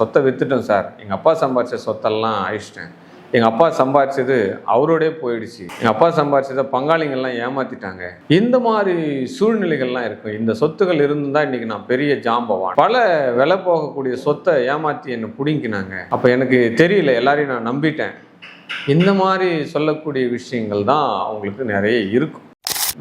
சொத்தை விற்றுட்டோம் சார். எங்கள் அப்பா சம்பாதிச்ச சொத்தெல்லாம் அழிச்சிட்டேன். எங்கள் அப்பா சம்பாரிச்சது அவரோடே போயிடுச்சு. எங்கள் அப்பா சம்பாரிச்சதை பங்காளிங்கள்லாம் ஏமாத்திட்டாங்க. இந்த மாதிரி சூழ்நிலைகள்லாம் இருக்கும். இந்த சொத்துகள் இருந்தால் இன்னைக்கு நான் பெரிய ஜாம்பவான். பல விலை போகக்கூடிய சொத்தை ஏமாற்றி என்னை பிடிங்கினாங்க. அப்போ எனக்கு தெரியல எல்லாரையும் நான் நம்பிட்டேன். இந்த மாதிரி சொல்லக்கூடிய விஷயங்கள் தான் அவங்களுக்கு நிறைய இருக்கும்.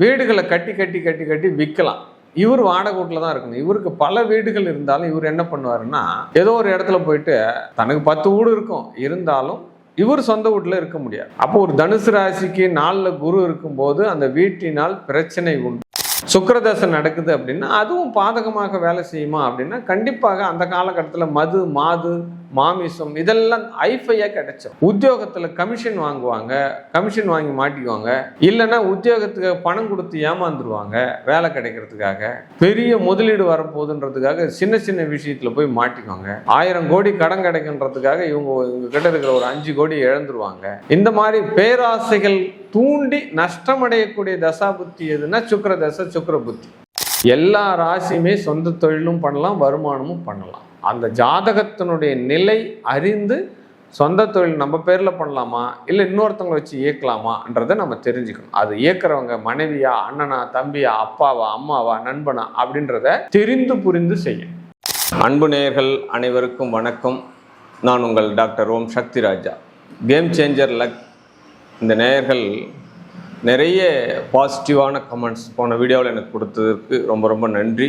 வீடுகளை கட்டி கட்டி கட்டி கட்டி விற்கலாம். இவர் வாடகை வீட்டில் தான் இருக்கணும். இவருக்கு பல வீடுகள் இருந்தாலும் இவர் என்ன பண்ணுவாருன்னா ஏதோ ஒரு இடத்துல போயிட்டு தனக்கு பத்து வீடு இருக்கும். இருந்தாலும் இவர் சொந்த வீட்டில் இருக்க முடியாது. அப்போ ஒரு தனுசு ராசிக்கு நாளில் குரு இருக்கும்போது அந்த வீட்டினால் பிரச்சனை உண்டு. சுக்கரதசை நடக்குது அப்படின்னா அதுவும் பாதகமாக வேலை செய்யுமா அப்படின்னா கண்டிப்பாக அந்த காலகட்டத்தில் மது மாது மாமிசம் இதெல்லாம் ஐஃபையாக கிடைச்சோம் உத்தியோகத்தில் கமிஷன் வாங்குவாங்க கமிஷன் வாங்கி மாட்டிக்குவாங்க. இல்லைன்னா உத்தியோகத்துக்கு பணம் கொடுத்து ஏமாந்துருவாங்க வேலை கிடைக்கிறதுக்காக. பெரிய முதலீடு வரப்போகுதுன்றதுக்காக சின்ன சின்ன விஷயத்தில் போய் மாட்டிக்குவாங்க. ஆயிரம் கோடி கடன் கிடைக்குன்றதுக்காக இவங்க இவங்க கிட்ட இருக்கிற ஒரு அஞ்சு கோடி இழந்துருவாங்க. இந்த மாதிரி பேராசைகள் தூண்டி நஷ்டமடையக்கூடிய தசா புத்தி எதுனா சுக்கர தசை சுக்கிர புத்தி. எல்லா ராசியுமே சொந்த தொழிலும் பண்ணலாம் வருமானமும் பண்ணலாம். அந்த ஜாதகத்தினுடைய நிலை அறிந்து சொந்த தொழில் நம்ம பேரில் பண்ணலாமா? இல்லை இன்னொருத்தவங்க வச்சு இயக்கலாமான்றதை நம்ம தெரிஞ்சுக்கணும். அது இயக்குறவங்க மனைவியா அண்ணனா தம்பியா அப்பாவா அம்மாவா நண்பனா அப்படின்றத தெரிந்து புரிந்து செய்யும் அன்பு நேயர்கள் அனைவருக்கும் வணக்கம். நான் உங்கள் doctor Om Shakti Raja game changer luck இந்த நேயர்கள் நிறைய பாசிட்டிவான கமெண்ட்ஸ் போன வீடியோவில் எனக்கு கொடுத்ததற்கு ரொம்ப ரொம்ப நன்றி.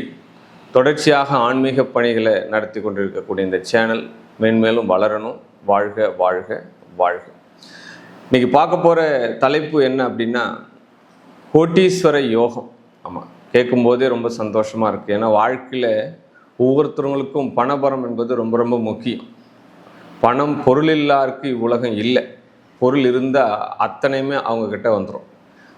தொடர்ச்சியாக ஆன்மீக பணிகளை நடத்தி கொண்டிருக்கக்கூடிய இந்த சேனல் மென்மேலும் வளரணும். வாழ்க வாழ்க வாழ்க. இன்றைக்கி பார்க்க போகிற தலைப்பு என்ன அப்படின்னா கோட்டீஸ்வர யோகம். ஆமாம் கேட்கும்போதே ரொம்ப சந்தோஷமாக இருக்குது ஏன்னா வாழ்க்கையில் ஒவ்வொருத்தவங்களுக்கும் பணபரம் என்பது ரொம்ப ரொம்ப முக்கியம். பணம் பொருள் இல்லாருக்கு இவ்வுலகம் இல்லை. பொருள் இருந்தால் அத்தனையுமே அவங்கக்கிட்ட வந்துடும்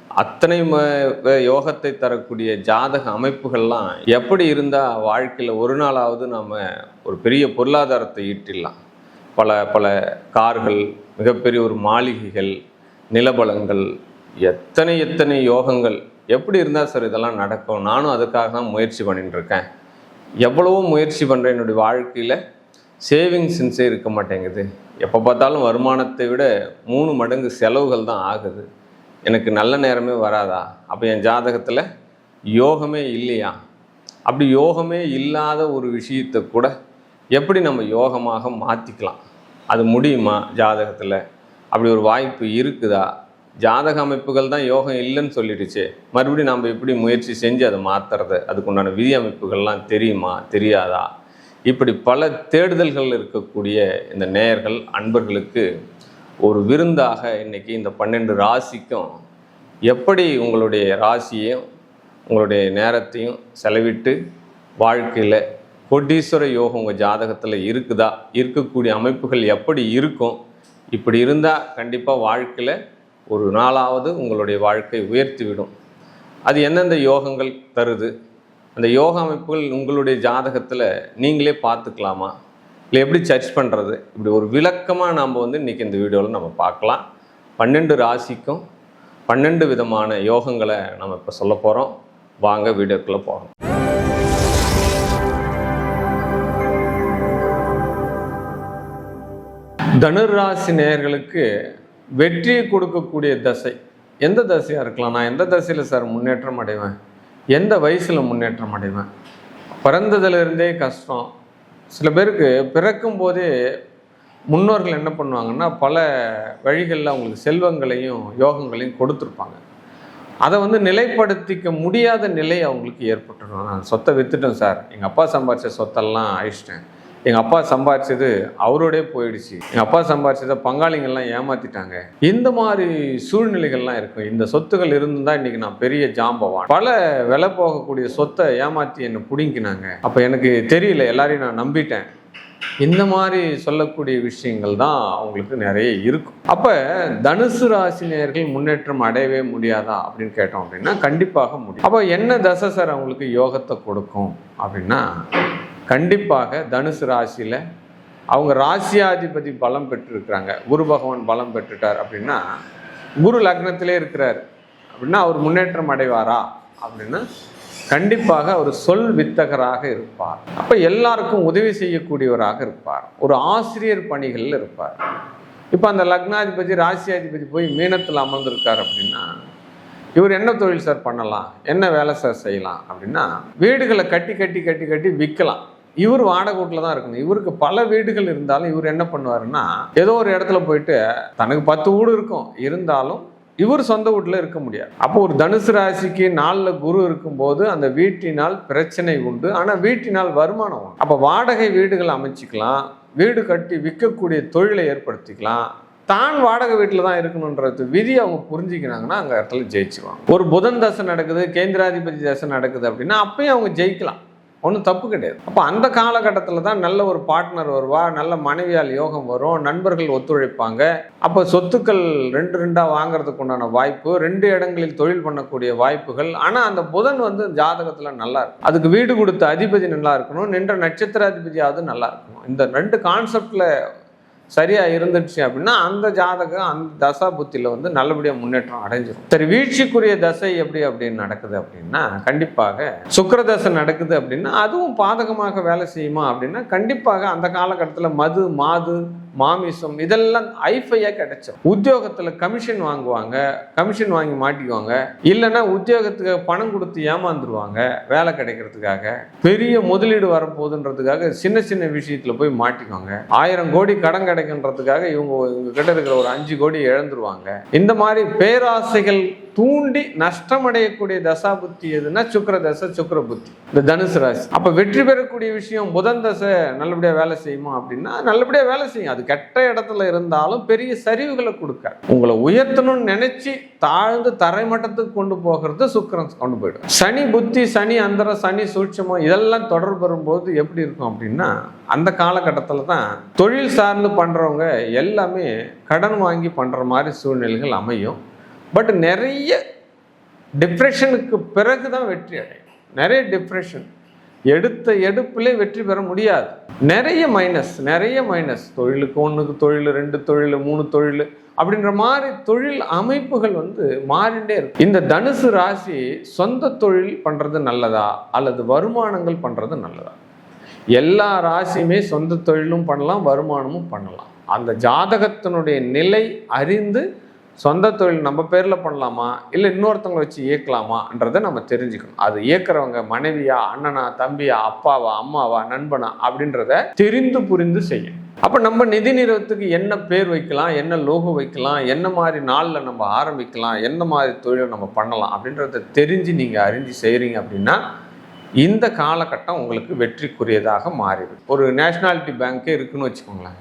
அத்தனை ம- யோகத்தை தரக்கூடிய ஜாதக அமைப்புகள்லாம் எப்படி இருந்தால் வாழ்க்கையில் ஒரு நாளாவது நாம் ஒரு பெரிய பொருளாதாரத்தை ஈட்டிடலாம். பல பல கார்கள் மிகப்பெரிய ஒரு மாளிகைகள் நிலபலங்கள் எத்தனை எத்தனை யோகங்கள் எப்படி இருந்தால் சார் இதெல்லாம் நடக்கும்? நானும் அதுக்காக தான் முயற்சி பண்ணிட்டுருக்கேன். எவ்வளவோ முயற்சி பண்ணுறேன் என்னுடைய வாழ்க்கையில். சேவிங்ஸ்ன்ஸே இருக்க மாட்டேங்குது. எப்போ பார்த்தாலும் வருமானத்தை விட மூணு மடங்கு செலவுகள் தான் ஆகுது. எனக்கு நல்ல நேரமே வராதா? அப்போ என் ஜாதகத்தில் யோகமே இல்லையா? அப்படி யோகமே இல்லாத ஒரு விஷயத்தை கூட எப்படி நம்ம யோகமாக மாற்றிக்கலாம் அது முடியுமா ஜாதகத்தில்? அப்படி ஒரு வாய்ப்பு இருக்குதா? ஜாதக அமைப்புகள் தான் யோகம் இல்லைன்னு சொல்லிடுச்சே. மறுபடியும் நம்ம எப்படி முயற்சி செஞ்சு அதை மாற்றுறது அதுக்குண்டான விதி அமைப்புகள்லாம் தெரியுமா? தெரியாதா? இப்படி பல தேடுதல்கள் இருக்கக்கூடிய இந்த நேயர்கள் அன்பர்களுக்கு ஒரு விருந்தாக இன்னைக்கு இந்த பன்னெண்டு ராசிக்கும் எப்படி உங்களுடைய ராசியையும் உங்களுடைய நேரத்தையும் செலவிட்டு வாழ்க்கையில் கோட்டீஸ்வர யோகம் உங்கள் ஜாதகத்தில் இருக்குதா? இருக்கக்கூடிய அமைப்புகள் எப்படி இருக்கும்? இப்படி இருந்தால் கண்டிப்பாக வாழ்க்கையில் ஒரு நாளாவது உங்களுடைய வாழ்க்கை உயர்த்தி விடும் அது எந்தெந்த யோகங்கள் தருது? அந்த யோக அமைப்புகள் உங்களுடைய ஜாதகத்தில் நீங்களே பார்த்துக்கலாமா? இல்லை எப்படி சர்ச் பண்ணுறது இப்படி ஒரு விளக்கமாக நாம் வந்து இன்றைக்கி இந்த வீடியோவில் நம்ம பார்க்கலாம். பன்னெண்டு ராசிக்கும் பன்னெண்டு விதமான யோகங்களை நம்ம இப்போ சொல்ல போகிறோம் வாங்க வீடியோக்குள்ளே போகலாம். தனுராசி நேயர்களுக்கு வெற்றியை கொடுக்கக்கூடிய தசை. எந்த தசையாக இருக்கலாம்? நான் எந்த தசையில் சார் முன்னேற்றம் அடைவேன்? எந்த வயசில் முன்னேற்றம் அடைவேன்? பிறந்ததுலேருந்தே கஷ்டம். சில பேருக்கு பிறக்கும் போதே முன்னோர்கள் என்ன பண்ணுவாங்கன்னா பல வழிகளில் அவங்களுக்கு செல்வங்களையும் யோகங்களையும் கொடுத்துருப்பாங்க. அதை வந்து நிலைப்படுத்திக்க முடியாத நிலை அவங்களுக்கு ஏற்பட்டுடும். நான் சொத்தை விற்றுட்டேன் சார். எங்கள் அப்பா சம்பாதிச்ச சொத்தெல்லாம் அழிச்சிட்டேன். எங்கள் அப்பா சம்பாரிச்சது அவரோடே போயிடுச்சு. எங்கள் அப்பா சம்பாரிச்சதை பங்காளிங்கள்லாம் ஏமாத்திட்டாங்க. இந்த மாதிரி சூழ்நிலைகள்லாம் இருக்கும். இந்த சொத்துகள் இருந்தால் இன்றைக்கி நான் பெரிய ஜாம்பவான். பல விலை போகக்கூடிய சொத்தை ஏமாற்றி என்னை பிடுங்கினாங்க. அப்போ எனக்கு தெரியல எல்லாரையும் நான் நம்பிட்டேன். இந்த மாதிரி சொல்லக்கூடிய விஷயங்கள் தான் அவங்களுக்கு நிறைய இருக்கும். அப்போ தனுசு ராசினியர்கள் முன்னேற்றம் அடையவே முடியாதா அப்படின்னு கேட்டோம் அப்படின்னா கண்டிப்பாக முடியும். அப்போ என்ன தசை சார் அவங்களுக்கு யோகத்தை கொடுக்கும் அப்படின்னா கண்டிப்பாக தனுசு ராசியில் அவங்க ராசியாதிபதி பலம் பெற்றிருக்கிறாங்க. குரு பகவான் பலம் பெற்றுட்டார் அப்படின்னா குரு லக்னத்திலே இருக்கிறார். அப்படின்னா அவர் முன்னேற்றம் அடைவாரா? அப்படின்னா கண்டிப்பாக அவர் சொல் வித்தகராக இருப்பார். அப்போ எல்லாருக்கும் உதவி செய்யக்கூடியவராக இருப்பார். ஒரு ஆசிரியர் பணிகளில் இருப்பார். இப்போ அந்த லக்னாதிபதி ராசியாதிபதி போய் மீனத்தில் அமர்ந்திருக்கார் அப்படின்னா இவர் என்ன தொழில் சார் பண்ணலாம்? என்ன வேலை சார் செய்யலாம்? அப்படின்னா வீடுகளை கட்டி கட்டி கட்டி கட்டி விற்கலாம். இவர் வாடகை வீட்டில் தான் இருக்கணும். இவருக்கு பல வீடுகள் இருந்தாலும் இவர் என்ன பண்ணுவாருன்னா ஏதோ ஒரு இடத்துல போயிட்டு தனக்கு பத்து வீடு இருக்கும். இருந்தாலும் இவர் சொந்த வீட்டில் இருக்க முடியாது. அப்போ ஒரு தனுசு ராசிக்கு நாளில் குரு இருக்கும்போது அந்த வீட்டினால் பிரச்சனை உண்டு. ஆனால் வீட்டினால் வருமானம் உண்டு. அப்போ வாடகை வீடுகள் அமைச்சிக்கலாம். வீடு கட்டி விற்கக்கூடிய தொழிலை ஏற்படுத்திக்கலாம். தான் வாடகை வீட்டில் தான் இருக்கணுன்றது விதி அவங்க புரிஞ்சுக்கிறாங்கன்னா அங்கே இடத்துல ஜெயிச்சுவாங்க ஒரு புதன் தசை நடக்குது கேந்திராதிபதி தசை நடக்குது அப்படின்னா அப்பயும் அவங்க ஜெயிக்கலாம். ஒன்றும் தப்பு கிடையாது. அப்போ அந்த காலகட்டத்தில் தான் நல்ல ஒரு பார்ட்னர் வருவா நல்ல மனைவியால் யோகம் வரும் நண்பர்கள் ஒத்துழைப்பாங்க. அப்போ சொத்துக்கள் ரெண்டு ரெண்டாக வாங்குறதுக்கு உண்டான வாய்ப்பு ரெண்டு இடங்களில் தொழில் பண்ணக்கூடிய வாய்ப்புகள். ஆனால் அந்த புதன் வந்து ஜாதகத்தில் நல்லா இருக்கும். அதுக்கு வீடு கொடுத்த அதிபதி நல்லா இருக்கணும் நின்ற நட்சத்திராதிபதியாவது நல்லா இருக்கணும். இந்த ரெண்டு கான்செப்டில் சரியா இருந்துச்சு அப்படின்னா அந்த ஜாதகம் அந்த தசா புத்தியில வந்து நல்லபடியா முன்னேற்றம் அடைஞ்சிடும் சரி வீழ்ச்சிக்குரிய தசை எப்படி அப்படின்னு நடக்குது அப்படின்னா கண்டிப்பாக சுக்கிர தசை நடக்குது அப்படின்னா அதுவும் பாதகமாக வேலை செய்யுமா அப்படின்னா கண்டிப்பாக அந்த காலகட்டத்தில் மது மாது மாமிசம் இதெல்லாம் ஐஃபையா கிடைச்சோம் உத்தியோகத்தில் கமிஷன் வாங்குவாங்க கமிஷன் வாங்கி மாட்டிக்குவாங்க. இல்லைன்னா உத்தியோகத்துக்கு பணம் கொடுத்து ஏமாந்துருவாங்க வேலை கிடைக்கிறதுக்காக. பெரிய முதலீடு வரப்போகுதுன்றதுக்காக சின்ன சின்ன விஷயத்துல போய் மாட்டிக்குவாங்க. ஆயிரம் கோடி கடன் கிடைக்குன்றதுக்காக இவங்க இவங்க கிட்ட இருக்கிற ஒரு அஞ்சு கோடி இழந்துருவாங்க. இந்த மாதிரி பேராசைகள் தூண்டி நஷ்டம் அடையக்கூடிய தசா புத்தி எதுனா சுக்கர தசை சுக்கிர புத்தி. இந்த தனுசு ராசி. அப்ப வெற்றி பெறக்கூடிய விஷயம் புதன் தசை நல்லபடியா வேலை செய்யுமா அப்படின்னா நல்லபடியா வேலை செய்யும். அது கெட்ட இடத்துல இருந்தாலும் பெரிய சரிவுகளை கொடுக்க உங்களை உயர்த்தணும்னு நினைச்சு தாழ்ந்து தரைமட்டத்துக்கு கொண்டு போகிறது சுக்கிரன் கொண்டு போயிடும். சனி புத்தி சனி அந்தரம் சனி சூட்சமம் இதெல்லாம் தொடர்பு வரும்போது எப்படி இருக்கும் அப்படின்னா அந்த காலகட்டத்தில் தான் தொழில் சார்ந்து பண்றவங்க எல்லாமே கடன் வாங்கி பண்ற மாதிரி சூழ்நிலைகள் அமையும். பட் நிறைய டிப்ரெஷனுக்கு பிறகு தான் வெற்றி அடையும். நிறைய டிப்ரெஷன் எடுத்த எடுப்பிலே வெற்றி பெற முடியாது. நிறைய மைனஸ் நிறைய மைனஸ் தொழிலுக்கு ஒன்றுக்கு தொழில் ரெண்டு தொழில் மூணு தொழில் அப்படின்ற மாதிரி தொழில் அமைப்புகள் வந்து மாறிண்டே இருக்கு. இந்த தனுசு ராசி சொந்த தொழில் பண்ணுறது நல்லதா? அல்லது வருமானங்கள் பண்ணுறது நல்லதா? எல்லா ராசியுமே சொந்த தொழிலும் பண்ணலாம் வருமானமும் பண்ணலாம். அந்த ஜாதகத்தினுடைய நிலை அறிந்து சொந்த தொழில் நம்ம பேரில் பண்ணலாமா? இல்லை இன்னொருத்தவங்களை வச்சு இயக்கலாமான்றதை நம்ம தெரிஞ்சுக்கணும். அது இயக்குறவங்க மனைவியா அண்ணனா தம்பியா அப்பாவா அம்மாவா நண்பனா அப்படின்றத தெரிந்து புரிந்து செய்யும் அப்போ நம்ம நிதி நிறுவனத்துக்கு என்ன பேர் வைக்கலாம் என்ன லோகோ வைக்கலாம் என்ன மாதிரி நாளில் நம்ம ஆரம்பிக்கலாம் என்ன மாதிரி தொழிலை நம்ம பண்ணலாம் அப்படின்றத தெரிஞ்சு நீங்கள் அறிஞ்சு செய்கிறீங்க அப்படின்னா இந்த காலகட்டம் உங்களுக்கு வெற்றிக்குரியதாக மாறிடும். ஒரு நேஷ்னாலிட்டி பேங்க்கே இருக்குன்னு வச்சுக்கோங்களேன்.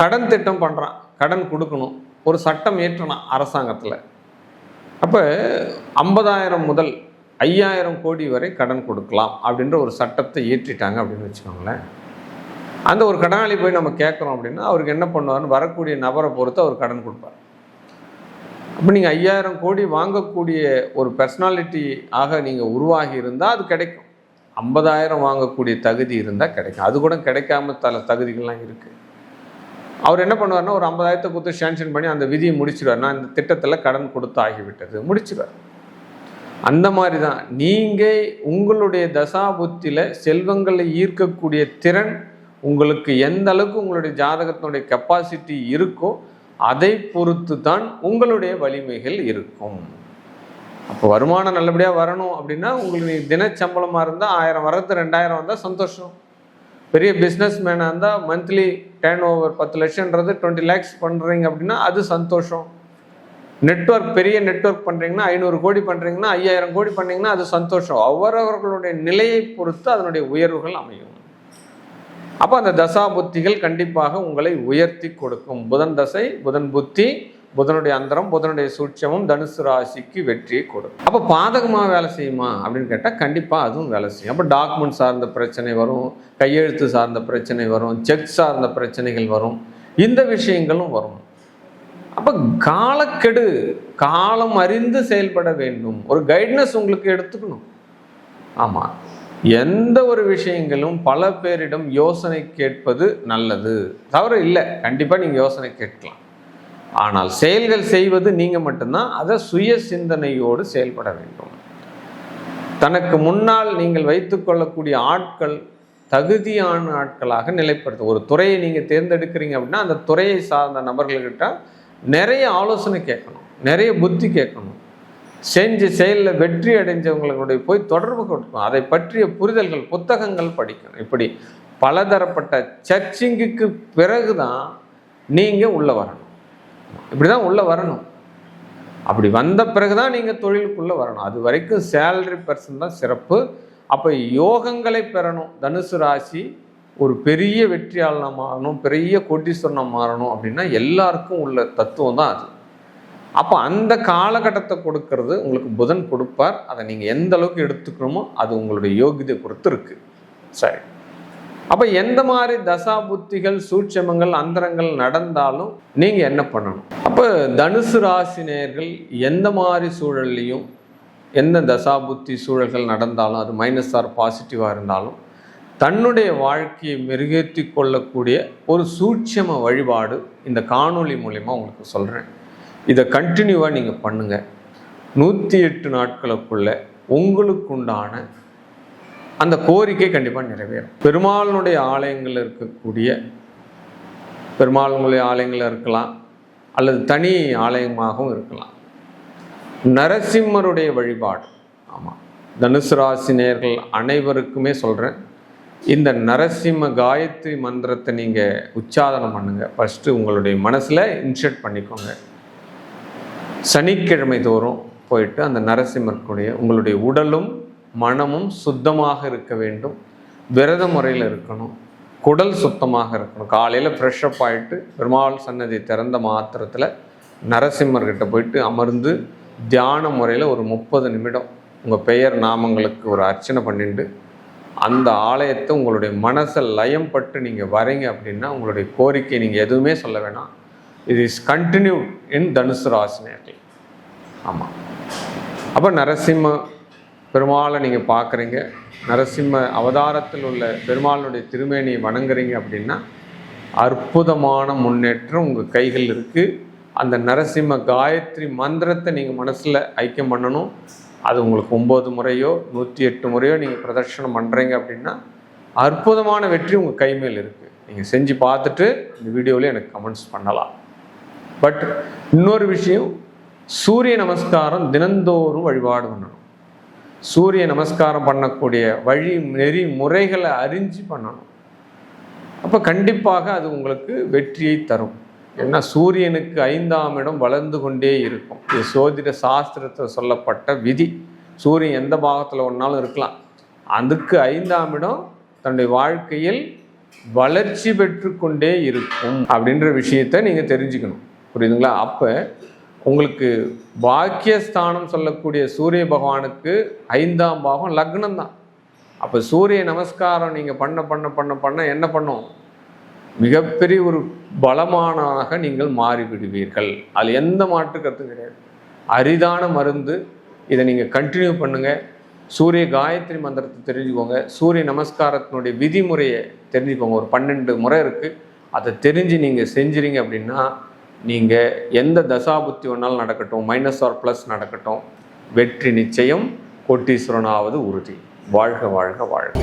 கடன் திட்டம் பண்ணுறான் கடன் கொடுக்கணும். ஒரு சட்டம் ஏற்றணும் அரசாங்கத்தில். அப்போ ஐம்பதாயிரம் முதல் ஐயாயிரம் கோடி வரை கடன் கொடுக்கலாம் அப்படின்ற ஒரு சட்டத்தை ஏற்றிட்டாங்க அப்படின்னு வச்சுக்கோங்களேன். அந்த ஒரு கடனாளி போய் நம்ம கேட்குறோம் அப்படின்னா அவருக்கு என்ன பண்ணுவார்னு வரக்கூடிய நபரை பொறுத்து அவர் கடன் கொடுப்பார். அப்போ நீங்கள் ஐயாயிரம் கோடி வாங்கக்கூடிய ஒரு பர்சனாலிட்டி ஆக நீங்கள் உருவாகி இருந்தால் அது கிடைக்கும். ஐம்பதாயிரம் வாங்கக்கூடிய தகுதி இருந்தால் கிடைக்கும். அது கூட கிடைக்காம தல தகுதிகள்லாம் இருக்குது அவர் என்ன பண்ணுவார்னா ஒரு ஐம்பதாயிரத்தை கொடுத்து சேங்ஷன் பண்ணி அந்த விதியை முடிச்சிடுவார்னா இந்த திட்டத்தில் கடன் கொடுத்து ஆகிவிட்டது. முடிச்சிடுவார். அந்த மாதிரி தான் நீங்கள் உங்களுடைய தசாபுத்தியில் செல்வங்களை ஈர்க்கக்கூடிய திறன் உங்களுக்கு எந்த அளவுக்கு உங்களுடைய ஜாதகத்தினுடைய கெப்பாசிட்டி இருக்கோ அதை பொறுத்து தான் உங்களுடைய வலிமைகள் இருக்கும். அப்போ வருமானம் நல்லபடியாக வரணும் அப்படின்னா உங்களுக்கு தினச்சம்பளமாக இருந்தால் ஆயிரம் வரது ரெண்டாயிரம் வந்தால் சந்தோஷம். பெரிய பிஸ்னஸ் மேனாக இருந்தால் மந்த்லி டேர்ன் ஓவர் பத்து லட்சம்ன்றது டுவெண்ட்டி லேக்ஸ் பண்ணுறீங்க அப்படின்னா அது சந்தோஷம். நெட்ஒர்க் பெரிய நெட்ஒர்க் பண்ணுறீங்கன்னா ஐநூறு கோடி பண்ணுறீங்கன்னா ஐயாயிரம் கோடி பண்ணிங்கன்னா அது சந்தோஷம். அவரவர்களுடைய நிலையை பொறுத்து அதனுடைய உயர்வுகள் அமையும். அப்போ அந்த தசா புத்திகள் கண்டிப்பாக உங்களை உயர்த்தி கொடுக்கும். புதன் தசை புதன் புத்தி புதனுடைய அந்தரம் புதனுடைய சூட்சமும் தனுசு ராசிக்கு வெற்றியை கொடுக்கும் அப்போ பாதகமாக வேலை செய்யுமா அப்படின்னு கேட்டால் கண்டிப்பாக அதுவும் வேலை செய்யும். அப்போ டாக்குமெண்ட் சார்ந்த பிரச்சனை வரும் கையெழுத்து சார்ந்த பிரச்சனை வரும் செக் சார்ந்த பிரச்சனைகள் வரும் இந்த விஷயங்களும் வரும். அப்போ காலக்கெடு காலம் அறிந்து செயல்பட வேண்டும். ஒரு கைட்னஸ் உங்களுக்கு எடுத்துக்கணும். ஆமாம் எந்த ஒரு விஷயங்களும் பல பேரிடம் யோசனை கேட்பது நல்லது. தவறு இல்லை. கண்டிப்பாக நீங்கள் யோசனை கேட்கலாம். ஆனால் செயல்கள் செய்வது நீங்கள் மட்டும்தான் அதை சுய சிந்தனையோடு செயல்பட வேண்டும். தனக்கு முன்னால் நீங்கள் வைத்துக்கொள்ளக்கூடிய ஆட்கள் தகுதியான ஆட்களாக நிலைப்படுத்தும். ஒரு துறையை நீங்கள் தேர்ந்தெடுக்கிறீங்க அப்படின்னா அந்த துறையை சார்ந்த நபர்கள்கிட்ட நிறைய ஆலோசனை கேட்கணும் நிறைய புத்தி கேட்கணும். செஞ்சு செயலில் வெற்றி அடைஞ்சவங்களுடைய போய் தொடர்பு கொடுக்கணும் அதை பற்றிய புரிதல்கள் புத்தகங்கள் படிக்கணும். இப்படி பலதரப்பட்ட சர்ச்சிங்குக்கு பிறகு தான் நீங்கள் உள்ளே வரணும். இப்படி தான் உள்ளே வரணும். அப்படி வந்த பிறகு தான் நீங்கள் தொழிலுக்குள்ளே வரணும். அது வரைக்கும் சேலரி பர்சன் தான் சிறப்பு. அப்போ யோகங்களை பெறணும். தனுசு ராசி ஒரு பெரிய வெற்றியாளனாக மாறணும் பெரிய கோட்டீஸ்வரனாக மாறணும் அப்படின்னா எல்லாருக்கும் உள்ள தத்துவம் தான் அது. அப்போ அந்த காலகட்டத்தை கொடுக்கறது உங்களுக்கு புதன் கொடுப்பார். அதை நீங்கள் எந்த அளவுக்கு எடுத்துக்கணுமோ அது உங்களுடைய யோகியதை பொறுத்து இருக்குது சரி. அப்போ எந்த மாதிரி தசா புத்திகள் சூட்சமங்கள் அந்தரங்கள் நடந்தாலும் நீங்கள் என்ன பண்ணணும்? அப்போ தனுசு ராசினியர்கள் எந்த மாதிரி சூழல்லையும் எந்த தசா புத்தி சூழல்கள் நடந்தாலும் அது மைனஸ் ஆர் பாசிட்டிவாக இருந்தாலும் தன்னுடைய வாழ்க்கையை மெருகேற்றி கொள்ளக்கூடிய ஒரு சூட்சம வழிபாடு இந்த காணொளி மூலயமா உங்களுக்கு சொல்கிறேன் இதை கண்டினியூவாக நீங்கள் பண்ணுங்கள் நூற்றி எட்டு நாட்களுக்குள்ள உங்களுக்குண்டான அந்த கோரிக்கை கண்டிப்பாக நிறைவேறும். பெருமாளினுடைய ஆலயங்கள் இருக்கக்கூடிய பெருமாளுடைய ஆலயங்கள் இருக்கலாம் அல்லது தனி ஆலயமாகவும் இருக்கலாம். நரசிம்மருடைய வழிபாடு. ஆமாம் தனுசு ராசி நேர்கள் அனைவருக்குமே சொல்கிறேன் இந்த நரசிம்ம காயத்ரி மந்திரத்தை நீங்கள் உச்சாதனம் பண்ணுங்கள் ஃபஸ்ட்டு உங்களுடைய மனசில் இன்ஷர்ட் பண்ணிக்கோங்க. சனிக்கிழமை தோறும் போயிட்டு அந்த நரசிம்மருக்குடைய உங்களுடைய உடலும் மனமும் சுத்தமாக இருக்க வேண்டும். விரத முறையில் இருக்கணும். குடல் சுத்தமாக இருக்கணும். காலையில் ஃப்ரெஷ்அப் ஆகிட்டு பெருமாள் சன்னதி திறந்த மாத்திரத்தில் நரசிம்மர்கிட்ட போயிட்டு அமர்ந்து தியான முறையில் ஒரு முப்பது நிமிடம் உங்கள் பெயர் நாமங்களுக்கு ஒரு அர்ச்சனை பண்ணிட்டு அந்த ஆலயத்தை உங்களுடைய மனசை லயம் பட்டு நீங்கள் வரீங்க அப்படின்னா உங்களுடைய கோரிக்கை நீங்கள் எதுவுமே சொல்ல வேணாம். இது இஸ் கண்டினியூ இன் தனுசு ராசினியர்கள் ஆமாம் அப்போ நரசிம்ம பெருமாளை நீங்கள் பார்க்குறீங்க நரசிம்ம அவதாரத்தில் உள்ள பெருமாளுடைய திருமேனியை வணங்குறீங்க அப்படின்னா அற்புதமான முன்னேற்றம் உங்கள் கைகள் இருக்குது அந்த நரசிம்ம காயத்ரி மந்திரத்தை நீங்கள் மனசில் ஐக்கியம் பண்ணணும். அது உங்களுக்கு ஒம்பது முறையோ நூற்றி எட்டு முறையோ நீங்கள் பிரதர்ஷனம் பண்ணுறீங்க அப்படின்னா அற்புதமான வெற்றி உங்கள் கை மேல் இருக்குது நீங்கள் செஞ்சு பார்த்துட்டு இந்த வீடியோவில் எனக்கு கமெண்ட்ஸ் பண்ணலாம். பட் இன்னொரு விஷயம் சூரிய நமஸ்காரம் தினந்தோறும் வழிபாடு பண்ணணும். சூரிய நமஸ்காரம் பண்ணக்கூடிய வழி நெறி முறைகளை அறிஞ்சு பண்ணணும். அப்போ கண்டிப்பாக அது உங்களுக்கு வெற்றியை தரும். ஏன்னா சூரியனுக்கு ஐந்தாம் இடம் வளர்ந்து கொண்டே இருக்கும். இது சோதிட சாஸ்திரத்தில் சொல்லப்பட்ட விதி. சூரியன் எந்த பாகத்தில் ஒன்றாலும் இருக்கலாம். அதுக்கு ஐந்தாம் இடம் தன்னுடைய வாழ்க்கையில் வளர்ச்சி பெற்று கொண்டே இருக்கும் அப்படின்ற விஷயத்தை நீங்கள் தெரிஞ்சுக்கணும். புரியுதுங்களா? அப்போ உங்களுக்கு பாக்கியஸ்தானம் சொல்லக்கூடிய சூரிய பகவானுக்கு ஐந்தாம் பாகம் லக்னம் தான் அப்போ சூரிய நமஸ்காரம் நீங்கள் பண்ண பண்ண பண்ண பண்ண என்ன பண்ணும்? மிகப்பெரிய ஒரு பலமானாக நீங்கள் மாறிவிடுவீர்கள். அதில் எந்த மாற்று கருத்தும் கிடையாது. அரிதான மருந்து. இதை நீங்கள் கண்டினியூ பண்ணுங்கள் சூரிய காயத்ரி மந்திரத்தை தெரிஞ்சுக்கோங்க. சூரிய நமஸ்காரத்தினுடைய விதிமுறையை தெரிஞ்சுக்கோங்க. ஒரு பன்னெண்டு முறை இருக்குது அதை தெரிஞ்சு நீங்கள் செஞ்சுறீங்க அப்படின்னா நீங்கள் எந்த தசாபுத்தி வேணாலும் நடக்கட்டும் மைனஸ் ஆர் ப்ளஸ் நடக்கட்டும் வெற்றி நிச்சயம் கோட்டீஸ்வரனாவது உறுதி. வாழ்க வாழ்க வாழ்க.